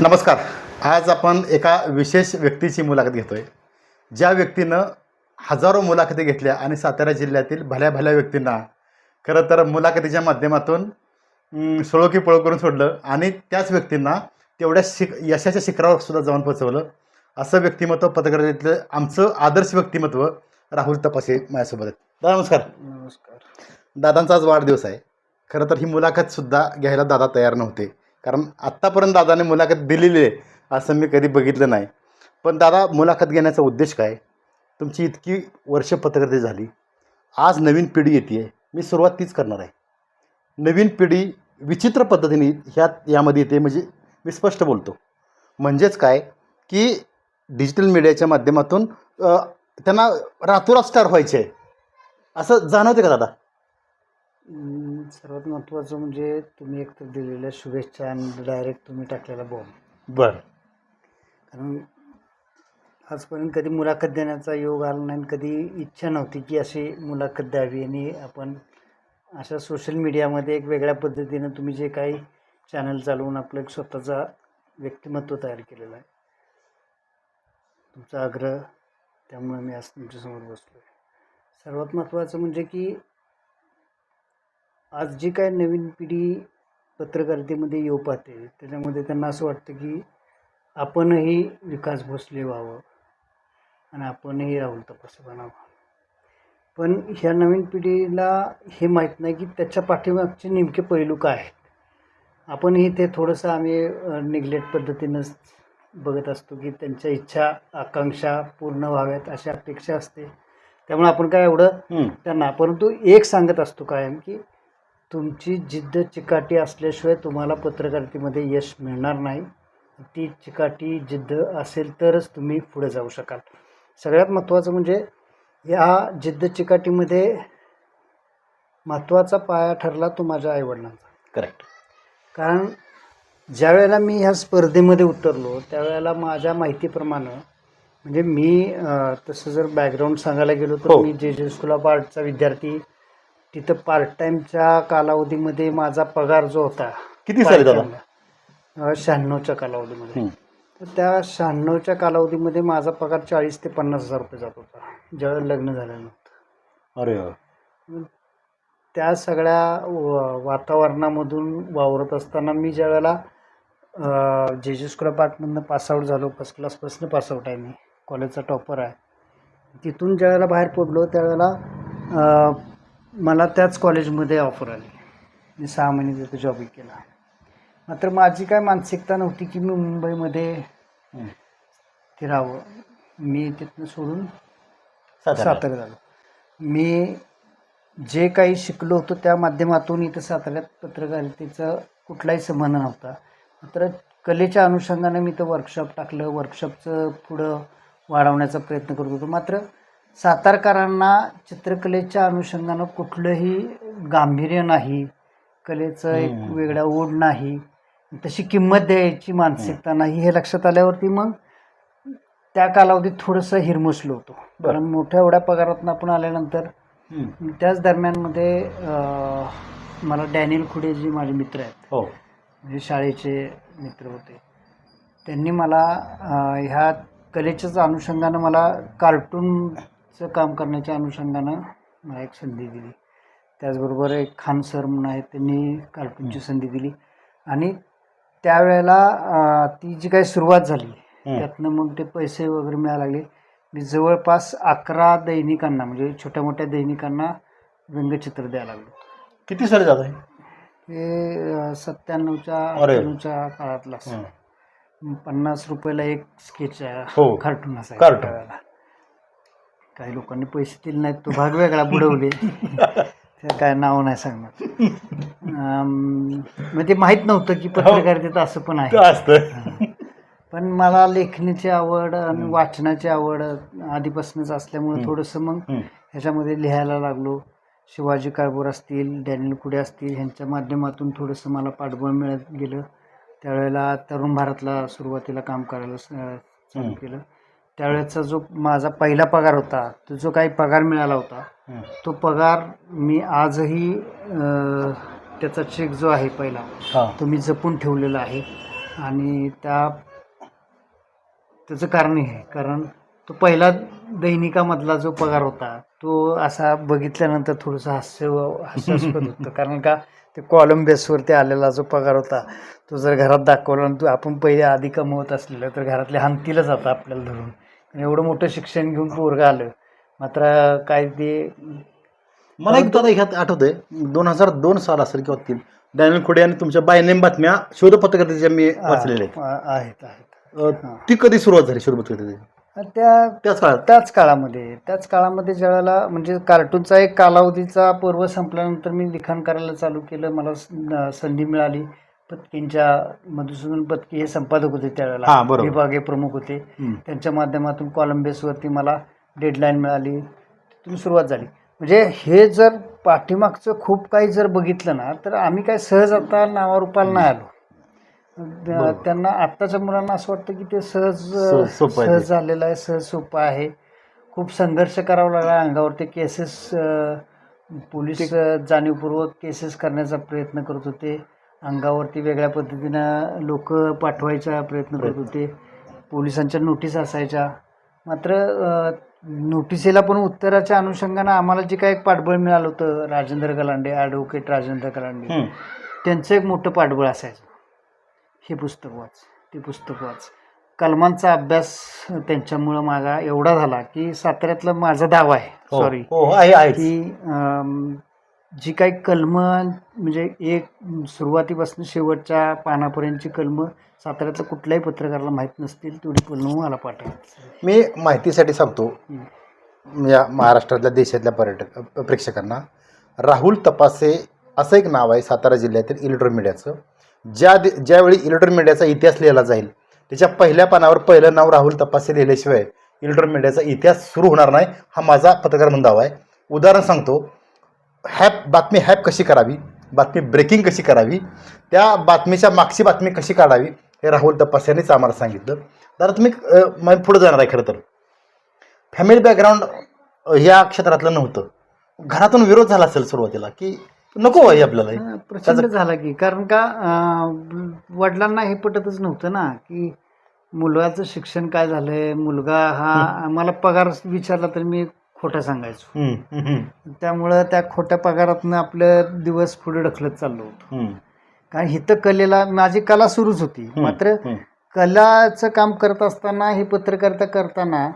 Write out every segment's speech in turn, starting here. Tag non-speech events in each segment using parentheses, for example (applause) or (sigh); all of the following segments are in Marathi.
नमस्कार. आज आपण एका विशेष व्यक्तीची मुलाखत घेतोय. ज्या व्यक्तीनं हजारो मुलाखती घेतल्या आणि सातारा जिल्ह्यातील भल्या भल्या व्यक्तींना खरं तर मुलाखतीच्या माध्यमातून अं, सळो की पळो करून सोडलं आणि त्याच व्यक्तींना तेवढ्या शिक यशाच्या शिखरावर सुद्धा जाऊन पोचवलं. असं व्यक्तिमत्व पत्रकारितेतलं आमचं आदर्श व्यक्तिमत्व राहुल तपासे माझ्यासोबत आहेत. दादा नमस्कार. नमस्कार. दादांचा आज वाढदिवस आहे. खरं तर ही मुलाखतसुद्धा घ्यायला दादा तयार नव्हते. कारण आत्तापर्यंत दादाने मुलाखत दिलेली आहे असं मी कधी बघितलं नाही. पण दादा मुलाखत घेण्याचा उद्देश काय? तुमची इतकी वर्ष पत्रकारिता झाली. आज नवीन पिढी येते आहे मी सुरुवात तीच करणार आहे. नवीन पिढी विचित्र पद्धतीने ह्यात यामध्ये येते म्हणजे मी स्पष्ट बोलतो. म्हणजेच काय? की डिजिटल मीडियाच्या माध्यमातून त्यांना रातोरात स्टार व्हायचे आहे. असं जाणवते का दादा? सर्वात महत्त्वाचं म्हणजे तुम्ही एकतर दिलेल्या शुभेच्छा आणि डायरेक्ट तुम्ही टाकलेला बॉम्ब बरं. कारण आजपर्यंत कधी मुलाखत देण्याचा योग आला नाही आणि कधी इच्छा नव्हती की अशी मुलाखत द्यावी. आणि आपण अशा सोशल मीडियामध्ये एक वेगळ्या पद्धतीनं तुम्ही जे काही चॅनल चालवून आपलं एक स्वतःचा व्यक्तिमत्व तयार केलेलं आहे. तुमचा आग्रह त्यामुळे मी आज तुमच्यासमोर बसलो आहे सर्वात महत्त्वाचं म्हणजे की आज जी काय नवीन पिढी पत्रकारितेमध्ये येऊ पाहते त्याच्यामध्ये त्यांना असं वाटतं की आपणही विकास भोसले व्हावं आणि आपणही राहुल तपासे बनावं. पण ह्या नवीन पिढीला हे माहीत नाही की त्याच्या पाठीमागचे नेमके पैलू काय आहेत. आपणही ते थोडंसं आम्ही निग्लेक्ट पद्धतीनंच बघत असतो की त्यांच्या इच्छा आकांक्षा पूर्ण व्हाव्यात अशी अपेक्षा असते. त्यामुळे आपण काय एवढं. त्यांना परंतु एक सांगत असतो कायम की तुमची जिद्द चिकाटी असल्याशिवाय तुम्हाला पत्रकारितेमध्ये यश मिळणार नाही. ती चिकाटी जिद्द असेल तरच तुम्ही पुढे जाऊ शकाल. सगळ्यात महत्त्वाचं म्हणजे या जिद्द चिकाटीमध्ये महत्त्वाचा पाया ठरला तो माझ्या आईवडिलांचा. करेक्ट कारण ज्या वेळेला मी ह्या स्पर्धेमध्ये उतरलो त्यावेळेला माझ्या माहितीप्रमाणे म्हणजे मी तसं जर बॅकग्राऊंड सांगायला गेलो तर हो. मी जे जे स्कूल ऑफ आर्टचा विद्यार्थी तिथं पार्ट टाईमच्या कालावधीमध्ये माझा पगार जो होता किती साली दादा अं, शहाण्णवच्या कालावधीमध्ये हं. तर त्या शहाण्णवच्या कालावधीमध्ये माझा पगार चाळीस ते पन्नास हजार रुपये जात होता ज्यावेळेला लग्न झालं नव्हतं अरे वा. त्या सगळ्या व- वातावरणामधून वावरत असताना मी ज्या वेळेला जे जे स्कूल ऑफ आर्टमधनं पासआउट झालो फर्स्ट क्लासपासून पासआउट आहे मी कॉलेजचा टॉपर आहे तिथून ज्या वेळेला बाहेर पडलो त्यावेळेला मला त्याच कॉलेजमध्ये ऑफर आली. मी सहा महिने तिथे जॉबही केला. मात्र माझी काय मानसिकता नव्हती की मी मुंबईमध्ये. ते राहावं. मी तिथनं सोडून. सातारा झालो मी जे काही शिकलो होतो त्या माध्यमातून इथं साताऱ्यात पत्रकारितेचा कुठलाही संबंध नव्हता. मात्र कलेच्या अनुषंगाने मी तर वर्कशॉप टाकलं. वर्कशॉपचं पुढं वाढवण्याचा प्रयत्न करत होतो. मात्र सातारकरांना चित्रकलेच्या अनुषंगानं कुठलंही गांभीर्य नाही. कलेचं एक. वेगळा ओढ नाही. तशी किंमत द्यायची मानसिकता नाही हे लक्षात आल्यावरती मग त्या कालावधीत थोडंसं हिरमुसलो होतो. कारण मोठ्या एवढ्या पगारातून आपण आल्यानंतर. त्याच दरम्यानमध्ये मला डॅनियल खुडे जी माझे मित्र आहेत. हो. म्हणजे शाळेचे मित्र होते. त्यांनी मला ह्या कलेच्याच अनुषंगानं मला कार्टूनचं काम करण्याच्या अनुषंगानं मला एक संधी दिली त्याचबरोबर एक खान सर म्हणून आहेत त्यांनी कार्टूनची संधी दिली आणि त्यावेळेला ती जी काही सुरुवात झाली. त्यातनं मग ते पैसे वगैरे मिळायला लागले मी जवळपास अकरा दैनिकांना म्हणजे छोट्या मोठ्या दैनिकांना व्यंगचित्र द्यायला लागलो किती साली दादा हे? हे सत्त्याण्णवच्या अरे. अठ्ठ्याण्णवच्या काळातला. पन्नास रुपयाला एक स्केच. कार्टून. त्यावेळेला. काही लोकांनी पैसे दिले नाहीत तो भाग वेगळा बुडवले. (laughs) काय नाव नाही सांगणार. मग ते माहीत नव्हतं की पत्रकारितेत असं पण आहे. असतं. पण मला लेखणीची आवड आणि वाचनाची आवड आधीपासूनच असल्यामुळे हं. थोडंसं मग हं. ह्याच्यामध्ये लिहायला लागलो. शिवाजी काळभोर असतील डॅनियल कुडे असतील ह्यांच्या माध्यमातून थोडंसं मला पाठबळ मिळत गेलं. त्यावेळेला तरुण भारतला सुरुवातीला काम करायला चालू हं. केलं. त्यावेळेचा जो माझा पहिला पगार होता तो जो काही पगार मिळाला होता. तो पगार मी आजही अं, त्याचा चेक जो आहे पहिला हा. तो मी जपून ठेवलेला आहे. आणि त्या त्याचं कारण हे आहे. कारण तो पहिला दैनिकामधला जो पगार होता तो असा बघितल्यानंतर थोडंसं हास्य हास्यास्पद होतं. (laughs) कारण का ते कॉलम बेसवरती आलेला जो पगार होता तो जर घरात दाखवला आणि तो आपण पहिले आधी कमवत असलेलं तर घरातले हानतीलच जातं आपल्याला धरून. आणि एवढं मोठं शिक्षण घेऊन पोरगं आलं. मात्र काय ते मला एक दादा ह्यात आठवतंय. दोन हजार दोन साल असेल किंवा तीन डॅनियल खोडे आणि तुमच्या बायनेम बातम्या शोधपत्रकाच्या मी वाचलेल्या आहेत. आहेत आहेत. ती कधी सुरुवात झाली शोधपत्रकाची आणि त्या त्याच काळात? त्याच काळामध्ये. त्याच काळामध्ये ज्यावेळेला म्हणजे कार्टूनचा एक कालावधीचा पर्व संपल्यानंतर मी लिखाण करायला चालू केलं. मला संधी मिळाली. पत्कींच्या मधुसूदन पत्की हे संपादक होते हा, त्यावेळेला बरोबर. विभागीय प्रमुख होते. त्यांच्या माध्यमातून कॉलम बेसवरती मला डेडलाईन मिळाली तिथून सुरुवात झाली म्हणजे हे जर पाठीमागचं खूप काही जर बघितलं ना तर आम्ही काय सहज आता नावारूपाला नाही आलो. त्यांना आत्ताच्या मुलांना असं वाटतं की ते सहज सहज सोपं आहे ते. सहज झालेलं आहे सहज सोपं आहे खूप संघर्ष करावा लागला अंगावरती केसेस पोलीस अ, जाणीवपूर्वक केसेस करण्याचा प्रयत्न करत होते अंगावरती वेगळ्या पद्धतीनं लोक पाठवायचा प्रयत्न करत होते. पोलिसांच्या नोटीस असायच्या. मात्र नोटिसीला पण उत्तराच्या अनुषंगानं आम्हाला जे काही पाठबळ मिळालं होतं राजेंद्र गलांडे ॲडव्होकेट राजेंद्र गलांडे हम्म. त्यांचं एक मोठं पाठबळ असायचं. हे पुस्तक वाच ते पुस्तक वाच. कलमांचा अभ्यास त्यांच्यामुळं माझा एवढा झाला की साताऱ्यातला माझा दावा आहे. हो, सॉरी हो हो, आहे की जी काही कलम म्हणजे एक सुरुवातीपासून शेवटच्या पानापर्यंतची कलमं साताऱ्यातल्या कुठल्याही पत्रकाराला माहीत नसतील तेवढी कलमं मला पाठवा मी माहितीसाठी सांगतो या महाराष्ट्रातल्या देशातल्या पर्यटक प्रेक्षकांना. राहुल तपासे असं एक नाव आहे सातारा जिल्ह्यातील इलेक्ट्रॉनिक मीडियाचं. ज्या दि ज्यावेळी इलेक्ट्रॉनिक मीडियाचा इतिहास लिहिला जाईल त्याच्या पहिल्या पानावर पहिलं नाव राहुल तपासे लिहिल्याशिवाय इलेक्ट्रॉनिक मीडियाचा इतिहास सुरू होणार नाही हा माझा पत्रकार म्हणून दावा आहे. उदाहरण सांगतो हॅप बातमी हॅप कशी करावी? बातमी ब्रेकिंग कशी करावी? त्या बातमीच्या मागची बातमी कशी काढावी? हे राहुल तपास यांनीच आम्हाला सांगितलं. दादा तुम्ही मग पुढे जाणार आहे खरं तर. फॅमिली बॅकग्राऊंड या क्षेत्रातलं नव्हतं. घरातून विरोध झाला असेल सुरुवातीला की नको आहे आपल्याला? प्रचंड झाला की कारण का वडिलांना हे पटतच नव्हतं ना की मुलाचं शिक्षण काय झालंय? मुलगा हा आम्हाला पगार विचारला तर मी खोटा सांगायचो. त्यामुळं त्या खोट्या पगारातनं आपलं दिवस पुढे ढकलत चाललो होतो. कारण हिथं कलेला माझी कला सुरूच होती. मात्र. कलाचं काम करत असताना हे पत्रकारिता करताना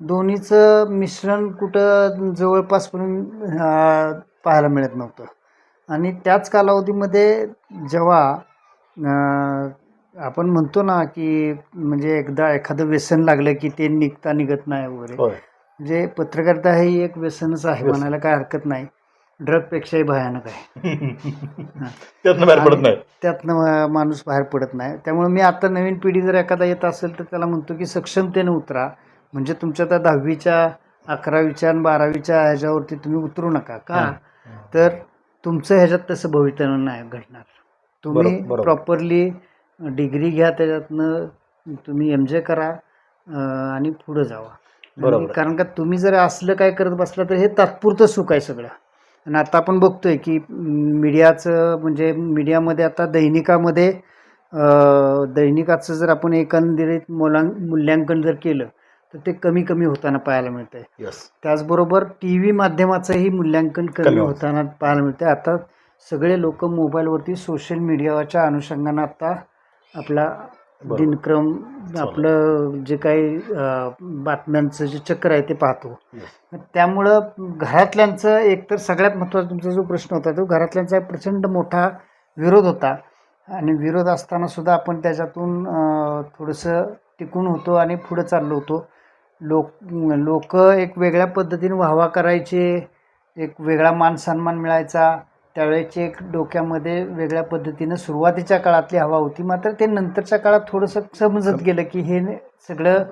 दोन्हीचं मिश्रण कुठं जवळपास पण पाहायला मिळत नव्हतं. आणि त्याच कालावधीमध्ये जेव्हा आपण म्हणतो ना की म्हणजे एकदा एखादं व्यसन लागलं की ते निघता निघत नाही वगैरे. म्हणजे पत्रकारिता हे एक व्यसनच आहे. म्हणायला काय हरकत नाही. ड्रगपेक्षाही भयानक आहे. (laughs) त्यातनं बाहेर पडत नाही. त्यातनं माणूस बाहेर पडत नाही. त्यामुळे मी आता नवीन पिढी जर एखादा येत असेल तर त्याला म्हणतो की सक्षमतेने उतरा. म्हणजे तुमच्या त्या दहावीच्या अकरावीच्या आणि बारावीच्या ह्याच्यावरती तुम्ही उतरू नका का. तर तुमचं ह्याच्यात तसं भवितव्य नाही घडणार. तुम्ही. प्रॉपरली डिग्री घ्या त्याच्यातनं तुम्ही एम जे करा आणि पुढं जावा. बरोबर. कारण का तुम्ही जर असलं काय करत बसला तर हे तात्पुरतं सुख आहे सगळं आणि आता आपण बघतोय की मीडियाचं म्हणजे मीडियामध्ये आता दैनिकामध्ये दैनिकाचं जर आपण एकंदरीत मुलां मूल्यांकन जर केलं तर ते कमी कमी होताना पाहायला मिळतं आहे यस त्याचबरोबर टी व्ही माध्यमाचंही मूल्यांकन कमी कमी होतं. होताना पाहायला मिळतं आता सगळे लोक मोबाईलवरती सोशल मीडियाच्या अनुषंगानं आता आपला. दिनक्रम आपलं जे काही बातम्यांचं जे चक्र आहे ते पाहतो. त्यामुळं घरातल्यांचं एकतर सगळ्यात महत्त्वाचा तुमचा जो प्रश्न होता तो घरातल्यांचा प्रचंड मोठा विरोध होता. आणि विरोध असताना सुद्धा आपण त्याच्यातून थोडंसं टिकून होतो आणि पुढं चाललो होतो. लोक लोक एक वेगळ्या पद्धतीने वाहवा करायचे एक वेगळा मान सन्मान मिळायचा. त्यावेळेची एक डोक्यामध्ये वेगळ्या पद्धतीनं सुरुवातीच्या काळातली हवा होती. मात्र ते नंतरच्या काळात थोडंसं समजत गेलं की हे सगळं.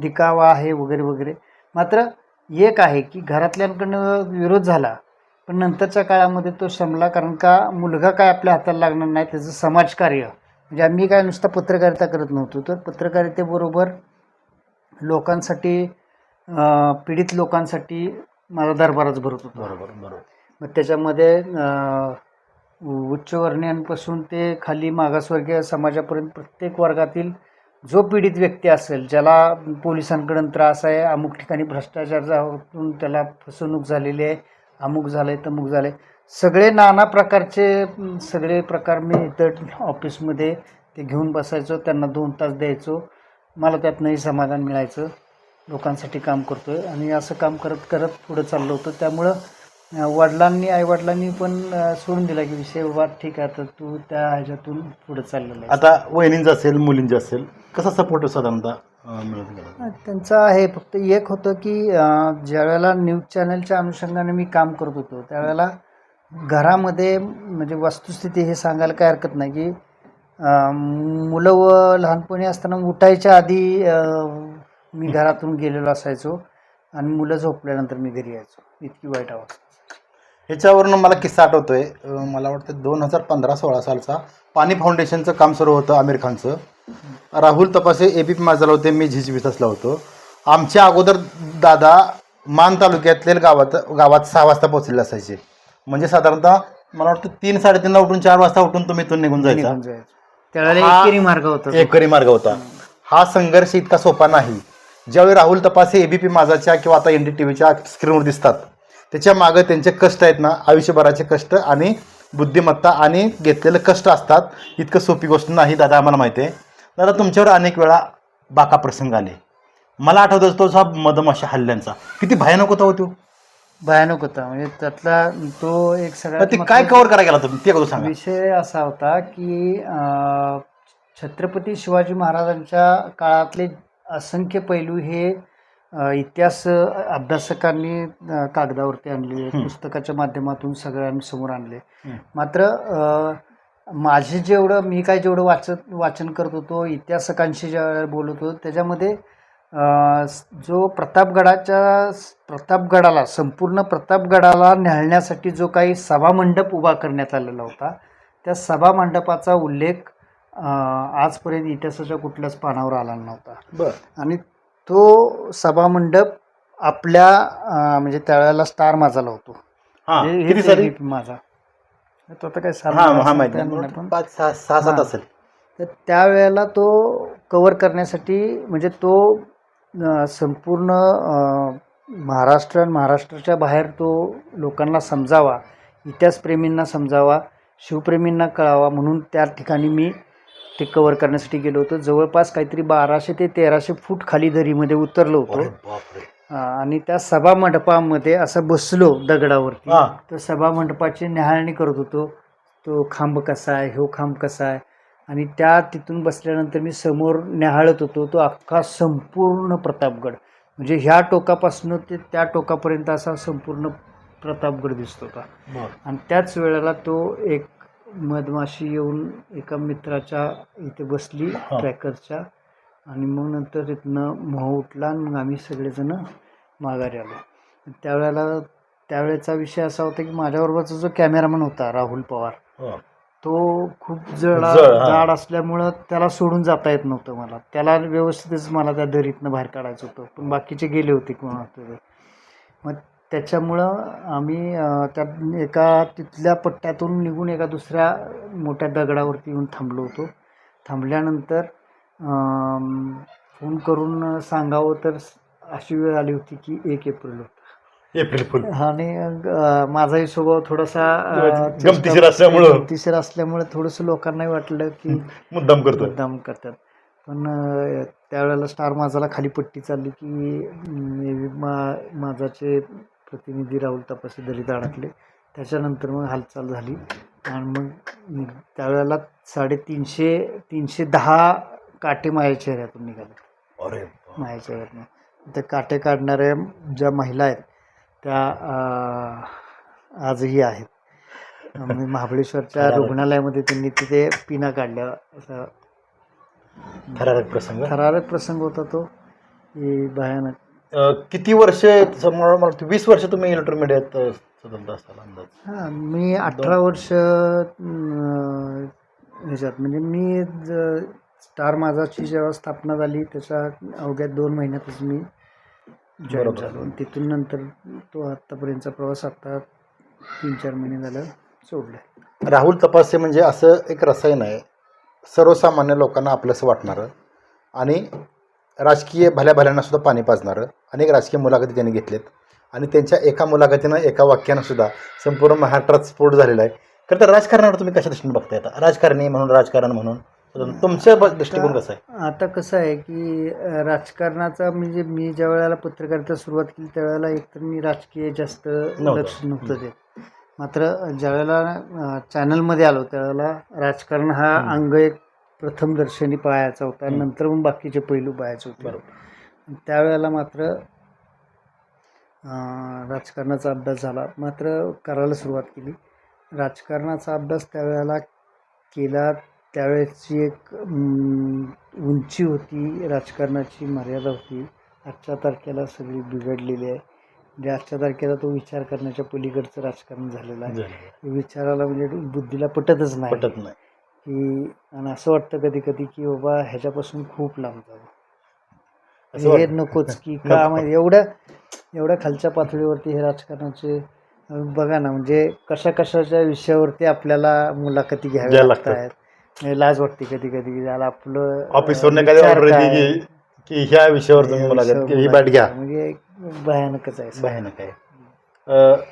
दिखावा आहे वगैरे वगैरे. मात्र एक आहे की घरातल्यांकडनं विरोध झाला पण नंतरच्या काळामध्ये तो शमला कारण का मुलगा काय आपल्या हाताला लागणार नाही त्याचं समाजकार्य. म्हणजे आम्ही काय नुसता पत्रकारिता करत नव्हतो तर पत्रकारितेबरोबर लोकांसाठी पीडित लोकांसाठी माझा दरबारच भरत होता. बरोबर बरोबर. मग त्याच्यामध्ये उच्चवर्णीयांपासून ते खाली मागासवर्गीय समाजापर्यंत प्रत्येक वर्गातील जो पीडित व्यक्ती असेल ज्याला पोलिसांकडून त्रास आहे अमुक ठिकाणी भ्रष्टाचार त्याला फसवणूक झालेली आहे अमुक झालं आहे तमुक झालं आहे सगळे नाना प्रकारचे सगळे प्रकार मी इथं ऑफिसमध्ये ते घेऊन बसायचो त्यांना दोन तास द्यायचो मला त्यातनंही समाधान मिळायचं लोकांसाठी काम करतो आहे आणि असं काम करत करत पुढं चाललो होतं. त्यामुळं वडिलांनी आईवडिलांनी पण सोडून दिला की विषय बाबा ठीक आहे आता तू त्या ह्याच्यातून पुढं चाललेला आहे. आता वहिनींचं असेल मुलींचं असेल कसा सपोर्ट साधारणतः मिळत गेला? त्यांचं आहे फक्त एक होतं की ज्यावेळेला न्यूज चॅनलच्या अनुषंगाने मी काम करत होतो त्यावेळेला घरामध्ये म्हणजे वस्तुस्थिती हे सांगायला काय हरकत नाही की मुलं व लहानपणी असताना उठायच्या आधी मी घरातून गेलेलो असायचो आणि मुलं झोपल्यानंतर मी घरी यायचो. इतकी वाईट अवस्था. ह्याच्यावरून मला किस्सा आठवतोय. अं, मला वाटतं दोन हजार पंधरा सोळा सालचा पाणी फाउंडेशनचं काम सुरू होतं आमिर खानचं. Rahul Tapase A B P माझाला होते मी झिजवितसला होतो. आमच्या अगोदर दादा मान तालुक्यातल्या गावात गावात सहा वाजता पोहोचलेले असायचे. म्हणजे साधारणतः मला वाटतं तीन साडेतीनला उठून चार वाजता उठून तुम्ही इथून निघून जायचा. त्यावेळेला एकेरी मार्ग होता. एकरी मार्ग होता. हा संघर्ष इतका सोपा नाही. ज्यावेळी राहुल तपासे एबीपी माझाच्या किंवा आता एन डी टी व्हीच्या स्क्रीनवर दिसतात त्याच्या मागं त्यांचे कष्ट आहेत ना आयुष्यभराचे कष्ट आणि बुद्धिमत्ता आणि घेतलेले कष्ट असतात. इतकं सोपी गोष्ट नाही दादा आम्हाला माहिती आहे. दादा तुमच्यावर अनेक वेळा बाका प्रसंग आले. मला आठवत तो हा मधमाशा हल्ल्यांचा. किती भयानक होता हो तो. भयानक होता. म्हणजे त्यातला तो एक सगळ्यात ते काय कव्हर करायला गेला तुम्ही ते सांगा. विषय असा होता की छत्रपती शिवाजी महाराजांच्या काळातले असंख्य पैलू हे इतिहास अभ्यासकांनी कागदावरती आणले. पुस्तकाच्या माध्यमातून सगळ्यांसमोर आणले. मात्र माझे जेवढं मी काय जेवढं वाचत वाचन करत होतो इतिहासकांशी ज्या वेळेला बोलत होतो त्याच्यामध्ये जो प्रतापगडाच्या प्रतापगडाला संपूर्ण प्रतापगडाला न्याहाळण्यासाठी जो काही सभामंडप उभा करण्यात आलेला होता त्या सभामंडपाचा उल्लेख आजपर्यंत इतिहासाच्या कुठल्याच पानावर आला नव्हता बरं आणि तो सभामंडप आपल्या अं, म्हणजे त्यावेळेला स्टार माझाला होतो. हां हे- किती साली? माझा. तो आता काय हां हा माहिती. पण. पाच सहा सहा सात हां. असेल. तर त्यावेळेला तो कवर करण्यासाठी म्हणजे तो अं, संपूर्ण अं, महाराष्ट्र आणि महाराष्ट्राच्या बाहेर तो लोकांना समजावा इतिहासप्रेमींना समजावा शिवप्रेमींना कळावा म्हणून त्या ठिकाणी मी ते कवर करण्यासाठी गेलो होतो. जवळपास काहीतरी बाराशे ते तेराशे फूट खाली दरीमध्ये उतरलो होतो. आणि त्या सभा मंडपामध्ये असं बसलो दगडावरती. हां. तर सभा मंडपाची न्याहाळणी करत होतो. तो खांब कसा आहे? ह्यो खांब कसा आहे? आणि त्या तिथून बसल्यानंतर मी समोर न्याहाळत होतो. तो अख्खा संपूर्ण प्रतापगड. म्हणजे ह्या टोकापासून ते त्या टोकापर्यंत असा संपूर्ण प्रतापगड दिसत होता. आणि त्याच वेळेला तो एक मधमाशी येऊन एका मित्राच्या इथे बसली. ट्रॅकरच्या. आणि मग नंतर तिथनं मोह उठला आणि मग आम्ही सगळेजण माघारी आलो. त्यावेळेला त्यावेळेचा विषय असा होता की माझ्याबरोबरचा जो कॅमेरामन होता राहुल पवार हो. तो खूप जड जड, असल्यामुळं त्याला सोडून जाता येत नव्हतं मला. त्याला व्यवस्थितच मला त्या दरीतनं बाहेर काढायचं होतं. पण बाकीचे गेले होते कोण होते मग त्याच्यामुळं आम्ही त्या एका तिथल्या पट्ट्यातून निघून एका दुसऱ्या मोठ्या दगडावरती येऊन थांबलो होतो. थांबल्यानंतर फोन करून सांगावं तर अशी वेळ आली होती की एक एप्रिल होता. April fool. आणि माझाही स्वभाव थोडासा गमतीशीर असल्यामुळं. गमतीशीर असल्यामुळे थोडंसं लोकांनाही वाटलं की (laughs) मुद्दाम करतो मुद्दाम करतात. पण त्यावेळेला स्टार माझाला खाली पट्टी चालली की माझाचे प्रतिनिधी राहुल तपासे दलित अडकले त्याच्यानंतर मग हालचाल झाली आणि मग त्यावेळेला साडेतीनशे तीनशे दहा काटे माझ्या चेहऱ्यातून निघाले. अरे माझ्या चेहऱ्यातून. त्या काटे काढणाऱ्या ज्या महिला आहेत त्या आजही आहेत. महाबळेश्वरच्या. रुग्णालयामध्ये त्यांनी तिथे पिना काढल्या. असा थरारक प्रसंग? थरारक प्रसंग होता तो. की भयानक. किती वर्ष समोर मला वाटतं वीस वर्ष तुम्ही इलेक्ट्रोमीडियात अं, स्वतंत्र असताना अंदाज. हां मी अठरा वर्ष अं, ह्याच्यात. म्हणजे मी ज- स्टार माझाची जेव्हा स्थापना झाली त्याच्या अवघ्या दोन महिन्यातच मी जॉईन बरोबर. झालो. आणि तिथून नंतर तो आत्तापर्यंतचा प्रवास आत्ता तीन चार महिने झालं सोडलं. राहुल तपासे म्हणजे असं एक रसायन आहे. सर्वसामान्य लोकांना आपलंसं वाटणारं आणि राजकीय भल्या भल्यांना सुद्धा पाणी पाजणारं. अनेक राजकीय मुलाखती त्यांनी घेतलेत. आणि त्यांच्या एका मुलाखतीनं एका वाक्यानं सुद्धा संपूर्ण महाराष्ट्रात स्फोट झालेला आहे. खरं तर राजकारणावर तुम्ही कशा दृष्टीने बघताय आता? राजकारणी म्हणून राजकारण म्हणून. तुमचं दृष्टिकोन कसं आहे? आता कसं आहे की राजकारणाचा म्हणजे मी ज्या वेळेला पत्रकारिता सुरुवात केली त्यावेळेला एकतर मी राजकीय जास्त. लक्ष नव्हतं देत. मात्र ज्या वेळेला चॅनलमध्ये आलो त्यावेळेला राजकारण हा. अंग एक प्रथम दर्शनी पाहायचा होता. नंतर मग बाकीचे पैलू पाहायचे होते. बरोबर. त्यावेळेला मात्र राजकारणाचा अभ्यास झाला. मात्र करायला सुरुवात केली. राजकारणाचा अभ्यास त्यावेळेला केला. त्यावेळेची एक उंची होती. राजकारणाची मर्यादा होती. आजच्या तारखेला सगळी बिघडलेली आहे. म्हणजे आजच्या तारखेला तो विचार करण्याच्या पलीकडचं राजकारण झालेलं आहे. विचाराला म्हणजे बुद्धीला पटतच नाही. पटत नाही. की आणि असं वाटतं कधी कधी की बाबा ह्याच्यापासून खूप लांब जावं. हे. नकोच की (laughs) का नको. माहिती एवढ्या एवढ्या खालच्या पातळीवरती हे राजकारणाचे बघा ना म्हणजे कशा कशाच्या विषयावरती आपल्याला मुलाखती घ्याव्या लागत लागतात. आहेत म्हणजे लाज वाटते कधी कधी त्याला आपलं येते की ह्या विषयावर तुम्ही मुलाखत ही मुलाखत बॅट घ्या म्हणजे भयानकच आहे. भयानक आहे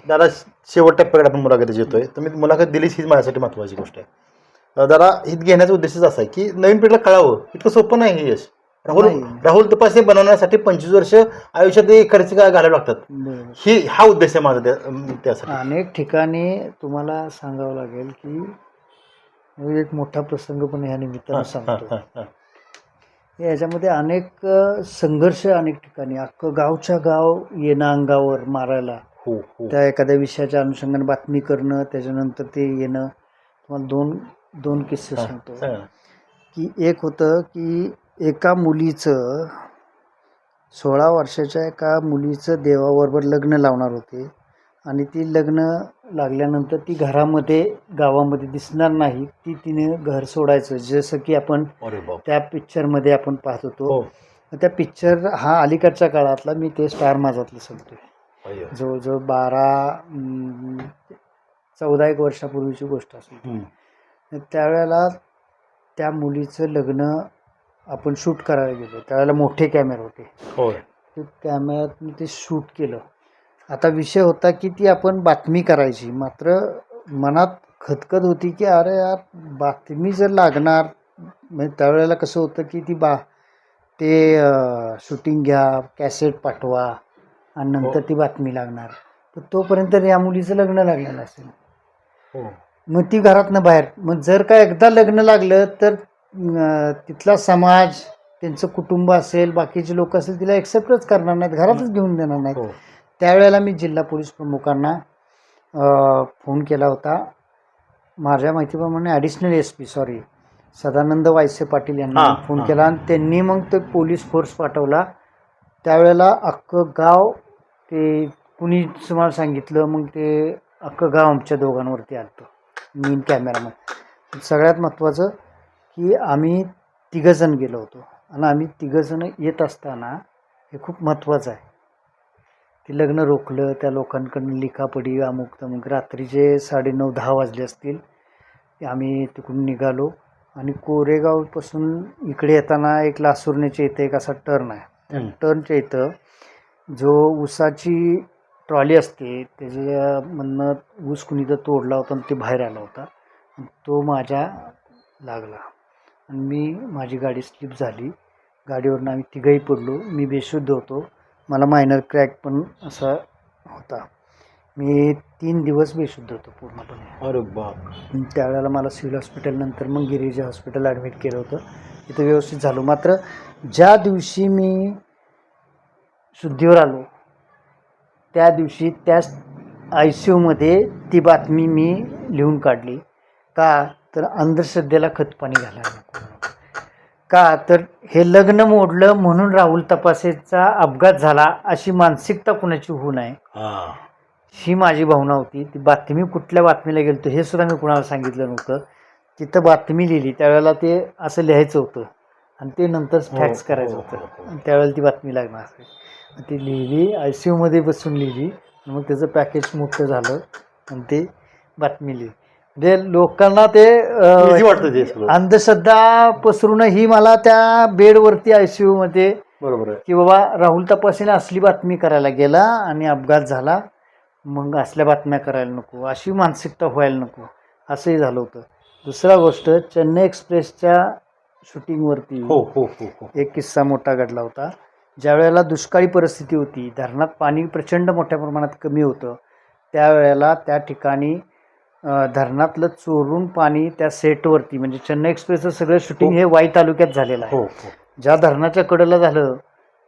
दादा शेवटच्या टप्प्याकडे आपण मुलाखतीच येतोय तुम्ही मुलाखत दिलीच हीच माझ्यासाठी महत्त्वाची गोष्ट आहे दादा हित घेण्याचा उद्देशच असा आहे की नवीन पिढीला कळावं इतकं सोपं नाही हे यश राहुल. राहुल तपासे बनवण्यासाठी पंचवीस वर्ष आयुष्यात खर्च घालावे लागतात. ही हा उद्देश आहे माझा त्यासाठी अनेक ठिकाणी तुम्हाला सांगावं लागेल की एक मोठा प्रसंग पण ह्या निमित्तानं सांगतो. याच्यामध्ये अनेक संघर्ष अनेक ठिकाणी अख्खं गावच्या गाव येणं अंगावर मारायला हो हो त्या एखाद्या विषयाच्या अनुषंगाने बातमी करणं त्याच्यानंतर ते येणं तुम्हाला दोन दोन किस्से सांगतो. की एक होतं की एका मुलीचं सोळा वर्षाच्या एका मुलीचं देवाबरोबर लग्न लावणार होते. आणि ती लग्न लागल्यानंतर ती घरामध्ये गावामध्ये दिसणार नाही. ती तिने घर सोडायचं. जसं की आपण अरे बाप. त्या पिक्चरमध्ये आपण पाहत होतो. हो. त्या पिक्चर हा अलीकडच्या काळातला मी ते स्टार माझातलं सांगतोय. अय्यो. जवळजवळ बारा अं, चौदा एक वर्षापूर्वीची गोष्ट असेल हम्म. त्यावेळेला त्या मुलीचं लग्न आपण शूट करायला गेलो त्यावेळेला मोठे कॅमेरे होते. होय. ते कॅमेऱ्यात मी ते शूट केलं. आता विषय होता की ती आपण बातमी करायची. मात्र मनात खतखत होती की अरे यार बातमी जर लागणार म्हणजे त्यावेळेला कसं होतं की ती बा ते शूटिंग घ्या कॅसेट पाठवा आणि नंतर ती बातमी लागणार. तर तोपर्यंत या मुलीचं लग्न लागलेलं असेल. हो. मग ती घरातनं बाहेर मग जर का एकदा लग्न लागलं तर तिथला समाज त्यांचं कुटुंब असेल बाकीचे लोक असेल तिला एक्सेप्टच करणार नाहीत घरातच घेऊन देणार नाहीत. हो. त्यावेळेला मी जिल्हा पोलीस प्रमुखांना फोन केला होता. माझ्या माहितीप्रमाणे additional S P sorry Sadanand Wayse Patil यांना फोन. केला आणि त्यांनी मग ते पोलीस फोर्स पाठवला. त्यावेळेला अख्खं गाव ते कुणी तुम्हाला सांगितलं मग ते अख्खं गाव आमच्या दोघांवरती आलं मेन कॅमेरामॅन सगळ्यात महत्त्वाचं की आम्ही तिघंजण गेलो होतो. आणि आम्ही तिघंजणं येत असताना हे खूप महत्त्वाचं आहे. ते लग्न रोखलं त्या लोकांकडून लिखापडी अमुक तमुक. रात्रीचे साडेनऊ दहा वाजले असतील ते आम्ही तिकडून निघालो. आणि कोरेगावपासून इकडे येताना एक लासुर्ण्याच्या इथे एक असा टर्न आहे. टर्नच्या इथं जो ऊसाची ट्रॉली असते त्याच्यामधनं ऊस कुणी तर तोडला होता आणि ते बाहेर आला होता. आणि तो माझ्या लागला. आणि मी माझी गाडी स्लिप झाली. गाडीवरनं आम्ही तिघंही पडलो. मी बेशुद्ध होतो. मला मायनर क्रॅक पण असा होता. मी तीन दिवस बेशुद्ध होतो पूर्णपणे. अरे बाप. त्यावेळेला मला सिव्हिल हॉस्पिटल नंतर मग गिरीजा हॉस्पिटल ॲडमिट केलं होतं. तिथं व्यवस्थित झालो. मात्र ज्या दिवशी मी शुद्धीवर आलो त्या दिवशी त्याच आय सी यूमध्ये ती बातमी मी लिहून काढली. का? तर अंधश्रद्धेला खतपाणी घालायला नको. का? तर हे लग्न मोडलं म्हणून राहुल तपासेचा अपघात झाला अशी मानसिकता कुणाची होऊ नये. हा. ही माझी भावना होती. ती बातमी कुठल्या बातमीला गेलतो हे सुद्धा मी कुणाला सांगितलं नव्हतं. तिथं बातमी लिहिली त्यावेळेला ते असं लिहायचं होतं. आणि ते नंतर फॅक्स करायचं हो, होतं. हो, हो. आणि त्यावेळेला ती बातमी लागणार असेल ती लिहिली आय सी यूमध्ये बसून लिहिली. मग त्याचं पॅकेज मोठं झालं. आणि ते बातमी लिहिली. म्हणजे लोकांना ते अं, Easy वाटतं ते सगळं. अंधश्रद्धा पसरणं ही मला त्या बेडवरती आय सी मध्ये बरोबर आहे. की बाबा राहुल तपासीने असली बातमी करायला गेला आणि अपघात झाला मग असल्या बातम्या करायला नको अशी मानसिकता व्हायला नको असंही झालं होतं. दुसरा गोष्ट चेन्नई एक्सप्रेसच्या शूटिंगवरती हो हो हो हो. एक किस्सा मोठा घडला होता. ज्या वेळेला दुष्काळी परिस्थिती होती धरणात पाणी प्रचंड मोठ्या प्रमाणात कमी होतं त्यावेळेला त्या ठिकाणी धरणातलं चोरून पाणी त्या सेटवरती म्हणजे चेन्नई एक्सप्रेसचं सगळं शूटिंग हो. वाई तालुक्यात झालेलं आहे हो हो ज्या धरणाच्या कडेला झालं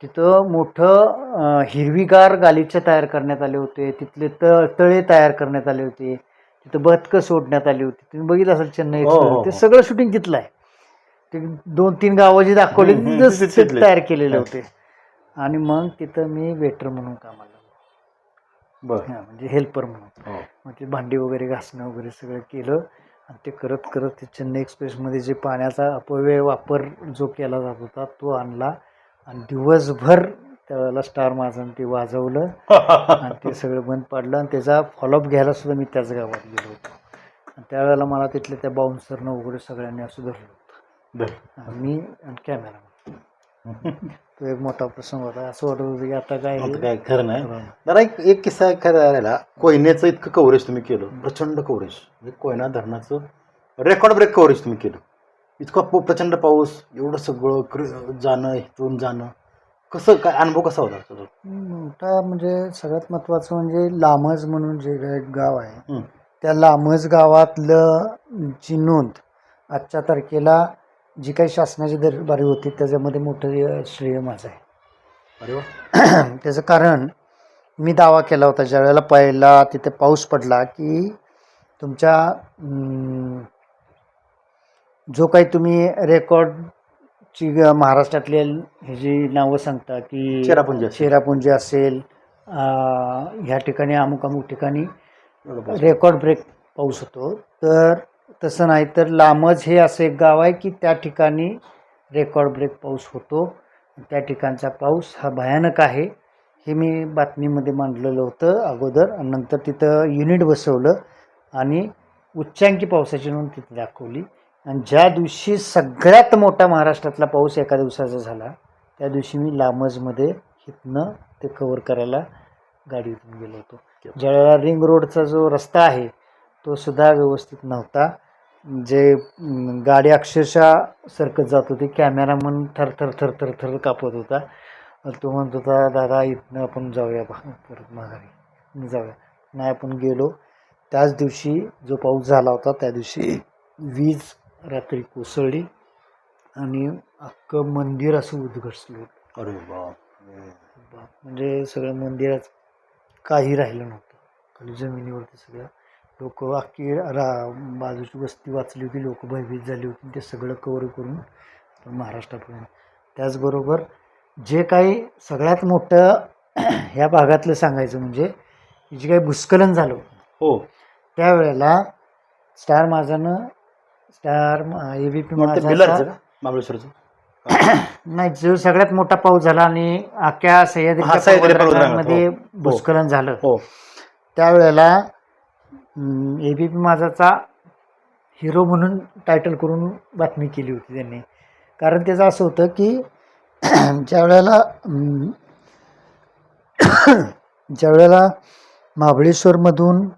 तिथं मोठं हिरवीगार गालिचे तयार करण्यात आले होते तिथले त तळे तयार करण्यात आले होते तिथं बदकं सोडण्यात आली होती तुम्ही बघितलं असाल चेन्नई हो, एक्सप्रेस ते. सगळं शूटिंग तिथलं आहे ते दोन तीन गावं जी दाखवली तिथं. तयार केलेले. होते आणि मग तिथं मी वेटर म्हणून कामाला. बर. हा, म्हणजे हेल्पर म्हणून. हो. मग ते भांडी वगैरे घासणं वगैरे सगळं केलं आणि ते करत करत ते चेन्नई एक्सप्रेसमध्ये जे पाण्याचा अपव्यय वापर जो केला जात होता तो आणला आणि दिवसभर त्यावेळेला स्टार माझं ते वाजवलं (laughs) आणि ते सगळं बंद पाडलं आणि त्याचा फॉलोअप घ्यायला सुद्धा मी त्याच गावात गेलो होतो. आणि त्यावेळेला मला तिथल्या त्या बाउन्सरनं वगैरे सगळ्यांनी असं धरलं होतं. बर आणि मी आणि कॅमेरा (laughs) तो एक मोठा प्रसंग होता. असं वाटत होतं की आता काय हे- काय खरं नाही. जरा एक एक किस्सा खरं राहिला. कोयनेचं इतकं कव्हरेज तुम्ही केलं. प्रचंड कव्हरेज म्हणजे कोयना धरणाचं रेकॉर्ड ब्रेक कव्हरेज तुम्ही केलं. इतका पो- प्रचंड पाऊस एवढं सगळं क्र- जाणं इथून जाणं. कसं काय अनुभव कसा होता तुझा? मोठा म्हणजे सगळ्यात महत्त्वाचं म्हणजे लामज म्हणून जे गा- एक गाव आहे. हं. त्या लामज गावातलं ची नोंद आजच्या तारखेला जी काही शासनाची दरबारी होती त्याच्यामध्ये मोठं श्रेय माझं आहे अरे वा (clears throat) त्याचं कारण मी दावा केला होता ज्या वेळेला पहिला तिथे पाऊस पडला की तुमच्या जो काही तुम्ही रेकॉर्डची महाराष्ट्रातले हे जी नावं सांगता की चेरापुंजी. चेरापुंजी असेल ह्या ठिकाणी अमुक अमुक ठिकाणी. रेकॉर्ड ब्रेक पाऊस होतो तर तसं नाही तर लामज हे असं एक गाव आहे की त्या ठिकाणी रेकॉर्ड ब्रेक पाऊस होतो. त्या ठिकाणचा पाऊस हा भयानक आहे. हे मी बातमीमध्ये मांडलेलं होतं अगोदर आणि नंतर तिथं युनिट बसवलं आणि उच्चांकी पावसाची नोंद तिथे दाखवली. आणि ज्या दिवशी सगळ्यात मोठा महाराष्ट्रातला पाऊस एका दिवसाचा झाला त्या दिवशी मी लामजमध्ये हिथनं ते कवर करायला गाडीतून गेलो होतो. ज्यावेळेला रिंग रोडचा जो रस्ता आहे तो सुद्धा व्यवस्थित नव्हता. जे गाडी अक्षरशः सरकत जात होती. कॅमेरामन थर थर थर थर थर कापत होता. तो म्हणत होता दादा इथनं आपण जाऊया परत माघारी. जाऊया. नाही आपण गेलो. त्याच दिवशी जो पाऊस झाला होता त्या दिवशी वीज रात्री कोसळली आणि अख्खं मंदिर असं उद्घसलं होतं अरे वा बाप म्हणजे सगळं मंदिरात काही राहिलं नव्हतं. खाली जमिनीवरती सगळं लोक अख्खी रा बाजूची वस्ती वाचली होती लोक भयभीत झाली होती ते सगळं कवर करून आपण महाराष्ट्रापर्यंत. त्याचबरोबर जे काही सगळ्यात मोठं (clears throat) ह्या भागातलं सांगायचं म्हणजे जे काही भूस्खलन झालं हो. त्यावेळेला स्टार माझानं स्टार ए बी पी महाबळेश्वरचं नाही जो सगळ्यात मोठा पाऊस झाला आणि अख्ख्या हा, सह्याद्रीच्या सह्याद्री पर्वतरांगामध्ये पर्वतरांगात, भूस्खलन झालं. हो. त्यावेळेला ए बी पी माझाचा हिरो म्हणून टायटल करून बातमी केली होती त्यांनी. कारण त्याचं असं होतं की (clears throat) ज्या वेळेला (clears throat) ज्या वेळेला महाबळेश्वरमधून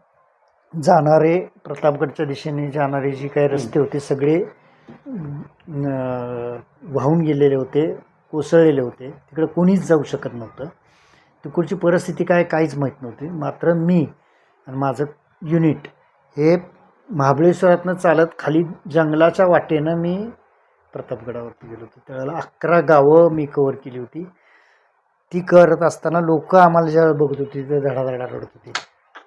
जाणारे प्रतापगडच्या दिशेने जाणारे जी काही रस्ते होते सगळे वाहून गेलेले होते कोसळलेले होते तिकडे कोणीच जाऊ शकत नव्हतं. तिकडची परिस्थिती काय काहीच माहीत नव्हती. मात्र मी आणि माझं युनिट. हे महाबळेश्वरातनं चालत खाली जंगलाच्या वाटेनं मी प्रतापगडावरती गेलो होतो. त्यावेळेला अकरा गावं मी कवर केली होती. ती करत असताना लोक आम्हाला ज्यावेळेला बघत होती ते धडाधडा रडत होती.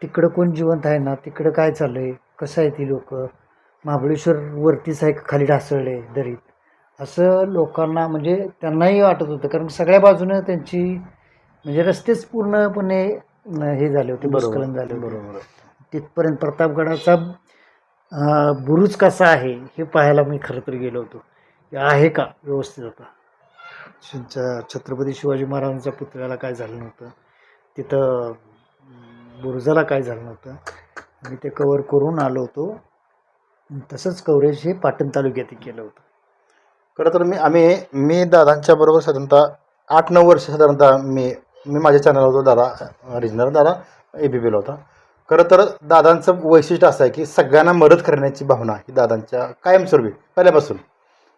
तिकडं कोण जिवंत आहे ना? तिकडं काय चाललं आहे कसं आहे ती लोक? महाबळेश्वर वरतीच आहे का खाली ढासळले दरीत. असं लोकांना म्हणजे त्यांनाही वाटत होतं कारण सगळ्या बाजूनं त्यांची म्हणजे रस्तेच पूर्णपणे हे झाले होते भूस्खलन झाले बरोबर. तिथपर्यंत प्रतापगडाचा अं, बुरुज कसा आहे हे पाहायला मी खरं तर गेलो होतो. आहे का व्यवस्थित होता शिंच्या- छत्रपती शिवाजी महाराजांच्या पुतळ्याला काय झालं नव्हतं? तिथं बुरुजाला काय झालं नव्हतं? मी ते कवर करून आलो होतो. तसंच कव्हरेज हे पाटण तालुक्यात केलं होतं. खरं तर मी आम्ही मी दादांच्या बरोबर साधारणतः आठ नऊ वर्ष साधारणतः मी मी माझ्या चॅनल होतो दादा रिजनर दादा ए बी पीला होता. खरं तर दादांचं वैशिष्ट्य असं आहे की सगळ्यांना मदत करण्याची भावना ही दादांच्या कायमस्वरूपी पहिल्यापासून.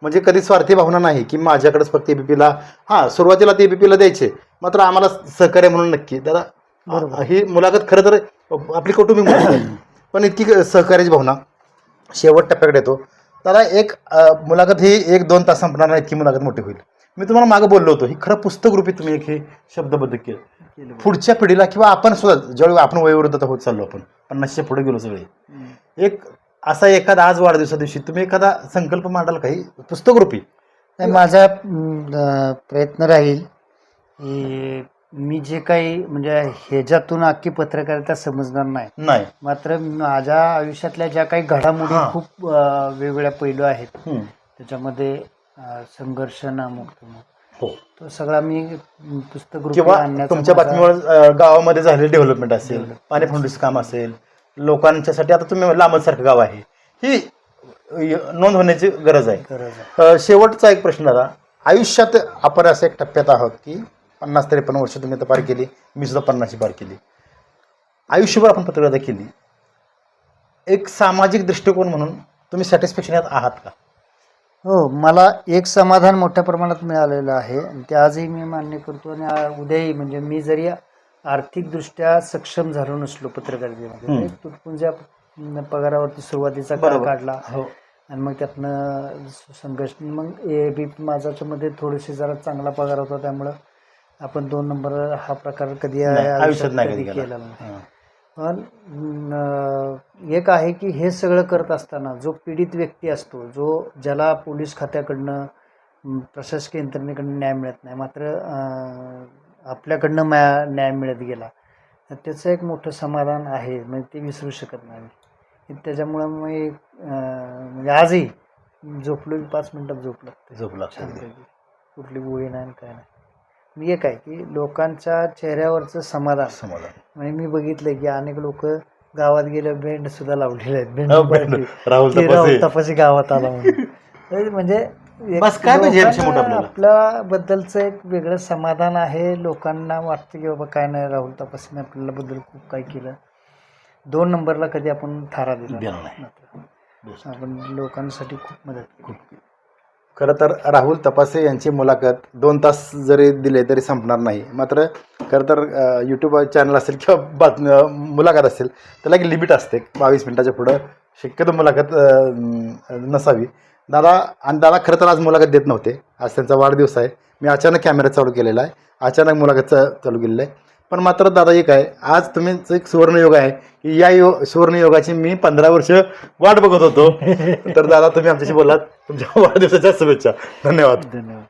म्हणजे कधी स्वार्थी भावना नाही की माझ्याकडेच फक्त ए बी पीला हां सुरुवातीला ते ए बी पीला द्यायचे मात्र आम्हाला सहकार्य म्हणून नक्की. दादा. ही मुलाखत खरं तर आपली कौटुंबिक पण इतकी सहकार्याची भावना शेवट टप्प्याकडे येतो. दादा एक मुलाखत ही एक दोन तास संपणार नाही इतकी मुलाखत मोठी होईल. मी तुम्हाला मागं बोललो होतो. ही खरं पुस्तक रूपी तुम्ही एक हे शब्दबद्ध केलं. पुढच्या पिढीला किंवा आपण सुद्धा ज्यावेळी आपण वयोवृद्ध होत चाललो आपण पन्नासच्या पुढे गेलो सगळे. एक असा एखादा आज वाढदिवसा दिवशी तुम्ही एखादा संकल्प मांडाल काही पुस्तक रूपी. नाही माझा अं, प्रयत्न राहील की मी जे काही म्हणजे ह्याच्यातून अख्खी पत्रकारिता समजणार नाही. नाही. मात्र माझ्या आयुष्यातल्या ज्या काही घडामोडी हां. खूप अं, वेगवेगळ्या पैलू आहेत. हम्म. त्याच्यामध्ये अं, संघर्ष ना मुक्त हो. तो सगळा मी पुस्तक किंवा तुमच्या बातमीवर गावामध्ये झालेले डेव्हलपमेंट असेल. पाणी फाउंडेशन काम असेल लोकांच्यासाठी आता तुम्ही लांबसारखं गाव आहे. ही नोंद होण्याची गरज आहे. शेवटचा एक प्रश्न दादा. आयुष्यात आपण असं एक टप्प्यात आहोत की पन्नास त्रेपन्न वर्ष तुम्ही आता पार केली मी सुद्धा पन्नासची पार केली. आयुष्यभर आपण पत्रकारिता केली. एक सामाजिक दृष्टिकोन म्हणून तुम्ही सॅटिस्फॅक्शन यात आहात का? हो मला एक समाधान मोठ्या प्रमाणात मिळालेलं आहे आणि ते आजही मी मान्य करतो आणि आ- उद्याही म्हणजे मी जरी आर्थिकदृष्ट्या सक्षम झालो नसलो पत्रकारितेमध्ये हम्म. एक म, पगारावरती सुरुवातीचा काळ बरोबर. काढला हो आणि मग त्यातनं संघर्ष मग ए बी माझ्याच्यामध्ये थोडीशी जरा चांगला पगार होता त्यामुळं आपण दोन नंबर हा प्रकार कधी नाही, आयुष्यात आयुष्यात नाही कधी कधी केला. केला नाही हां. पण एक आहे की हे सगळं करत असताना जो पीडित व्यक्ती असतो जो ज्याला पोलीस खात्याकडनं प्रशासकीय यंत्रणेकडनं न्याय मिळत नाही मात्र आपल्याकडनं न्याय न्याय मिळत गेला तर त्याचं एक मोठं समाधान आहे म्हणजे ते विसरू शकत नाही. मी. त्याच्यामुळं मी म्हणजे आजही झोपलो की पाच मिनटात झोपलं झोपला छानपैकी कुठली गोळी नाही काय नाही. मी एक आहे की लोकांच्या चेहऱ्यावरचं समाधान. समाधान. म्हणजे मी बघितलं की अनेक लोक गावात गेले बेंड सुद्धा लावलेले आहेत. बेंड हो. राहुल की. राहुल तपासे. गावात आला म्हणून. (laughs) तर म्हणजे एक बस काय पाहिजे यापेक्षा मोठं लोकांना आपल्याला? आपल्याबद्दलचं एक वेगळं समाधान आहे. लोकांना वाटतं की बाबा काय नाही राहुल तपासेने आपल्याला बद्दल खूप काय केलं. दोन नंबरला कधी आपण थारा दिला दिला नाही. आपण लोकांसाठी खूप मदत केली. खरं तर राहुल तपासे यांची मुलाखत दोन तास जरी दिले तरी संपणार नाही. मात्र खरं तर यूट्यूब चॅनल असेल किंवा बातमी मुलाखत असेल त्याला एक लिमिट असते. बावीस मिनटाच्या पुढं शक्यतो मुलाखत नसावी. दादा आणि दादा खरं तर आज मुलाखत देत नव्हते. आज त्यांचा वाढदिवस आहे. मी अचानक कॅमेरा चालू केलेला आहे. अचानक मुलाखत चालू केलेलं आहे. पण मात्र दादा एक आहे आज तुम्ही एक सुवर्णयोग आहे की या यो सुवर्णयोगाची मी पंधरा वर्ष वाट बघत होतो. (laughs) तर दादा तुम्ही आमच्याशी बोलात तुमच्या वाढदिवसाच्या शुभेच्छा. धन्यवाद. धन्यवाद.